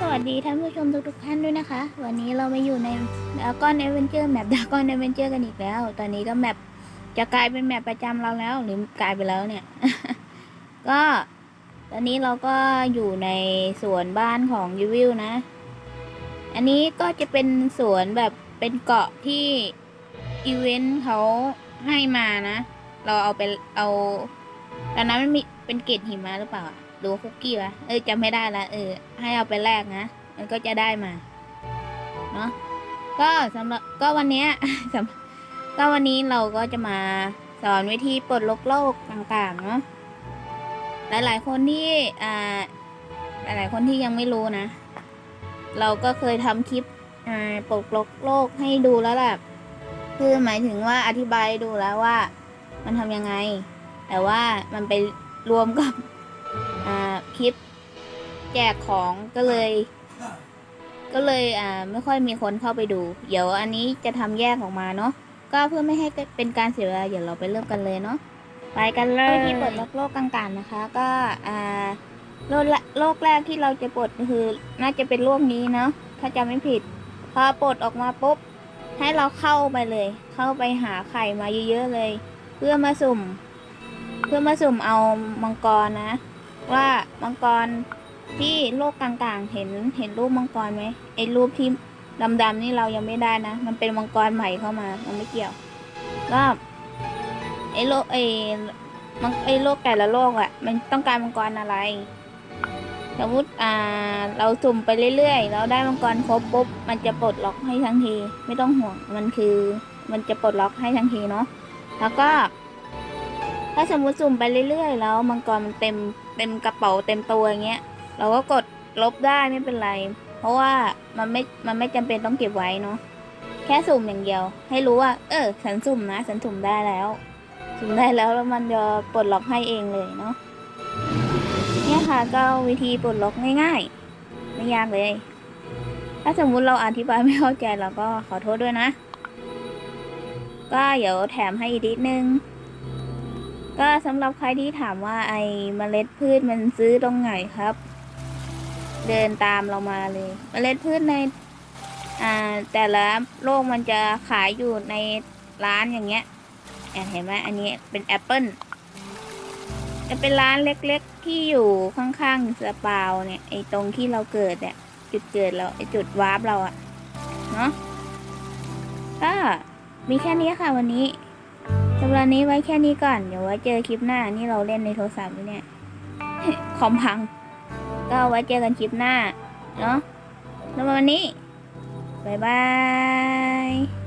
สวัสดีท่านผู้ชมทุกๆท่านด้วยนะคะ วันนี้เรามาอยู่ในดาก้อนเอเวนเจอร์แมปดาก้อนเอเวนเจอร์กันอีกแล้ว ตอนนี้ก็แมปจะกลายเป็นแมปประจำเราแล้ว หรือกลายไปแล้วเนี่ย ก็ตอนนี้เราก็อยู่ในสวนบ้านของยูวิลนะ อันนี้ก็จะเป็นสวนแบบเป็นเกาะที่อีเวนต์เขาให้มานะ เราเอาไปเอาตอนนั้นมันมีเป็นเกล็ดหิมะหรือเปล่า รือว่าคุกกี้วะเออจำไม่ได้ละเออ ให้เอาไปแลกนะ มันก็จะได้มา เนาะก็สำหรับก็วันเนี้ยสำก็วันนี้เราก็จะมาสอนวิธีปลดล็อกโลกต่างๆเนาะหลายๆคนที่อ่าหลายๆคนที่ยังไม่รู้นะ เราก็เคยทำคลิปอ่าปลดล็อกโลกให้ดูแล้วแหละคือหมายถึงว่าอธิบายดูแล้วว่า มันทำยังไง แต่ว่ามันไปรวมกับ คลิป แจกของก็เลย ก็เลยอ่าไม่ค่อยมีคนเข้าไปดู เดี๋ยวอันนี้จะทำแยกออกมาเนาะก็เพื่อไม่ให้เป็นการเสียเวลาเดี๋ยวเราไปเริ่มกันเลยเนาะไปกันเลยที่ปลดล็อกโลกต่างๆนะคะ ก็อ่าโลกละโลกแรกที่เราจะปลดก็คือ น่าจะเป็นโลกนี้เนาะถ้าจำไม่ผิด พอปลดออกมาปุ๊บให้เราเข้าไปเลย เข้าไปหาไข่มาเยอะๆเลย เพื่อมาสุ่ม เพื่อมาสุ่มเอามังกรนะ ว่ามังกรที่โลกต่างๆ เห็นเห็นรูปมังกรไหมไอ้รูปที่ดำๆนี่เรายังไม่ได้นะ มันเป็นมังกรใหม่เข้ามามันไม่เกี่ยว ก็ไอ้โลกไอ้มังไอ้โลกแต่ละโลกอะ่ะ มันต้องการมังกรอะไรสมมติอ่า เราสุ่มไปเรื่อยๆแล้วได้มังกรครบปุ๊บ มันจะปลดล็อกให้ทันที ไม่ต้องห่วง มันคือ มันจะปลดล็อกให้ทันทีเนาะ แล้วก็ ถ้าสมมติสุ่มไปเรื่อยๆ แล้วมังกรมันเต็มเต็มกระเป๋าเต็มตัวอย่างเงี้ย เราก็กดลบได้ไม่เป็นไร เพราะว่ามันไม่ มันไม่จำเป็นต้องเก็บไว้เนาะ แค่สุ่มอย่างเดียว ให้รู้ว่า เออ ฉันสุ่มนะ ฉันสุ่มได้แล้ว สุ่มได้แล้วแล้วมันจะปลดล็อกให้เองเลยเนาะ เนี่ยค่ะก็วิธีปลดล็อกง่ายๆ ไม่ยากเลย ถ้าสมมุติเราอธิบายไม่เข้าใจเราก็ขอโทษด้วยนะ ก็เดี๋ยวแถมให้อีกนิดนึง ก็สำหรับใครที่ถามว่าไอ้เมล็ดพืชมันซื้อตรงไหนครับ เดินตามเรามาเลย เมล็ดพืชในอ่าแต่ละโลกมันจะขายอยู่ในร้านอย่างเงี้ยอะเห็นไหมอันนี้เป็นแอปเปิลจะเป็นร้านเล็กๆที่อยู่ข้างๆสปาวเนี่ยไอ้ตรงที่เราเกิดเนี่ยจุดเกิดเราไอ้จุดวาร์ปเราอะเนาะก็มีแค่นี้ค่ะวันนี้ สำหรับนี้ไว้แค่นี้ก่อน เดี๋ยวไว้เจอคลิปหน้า นี่เราเล่นในโทรศัพท์อยู่เนี่ย คอมพัง ก็ไว้เจอกันคลิปหน้า เนาะสำหรับวันนี้ บ๊ายบาย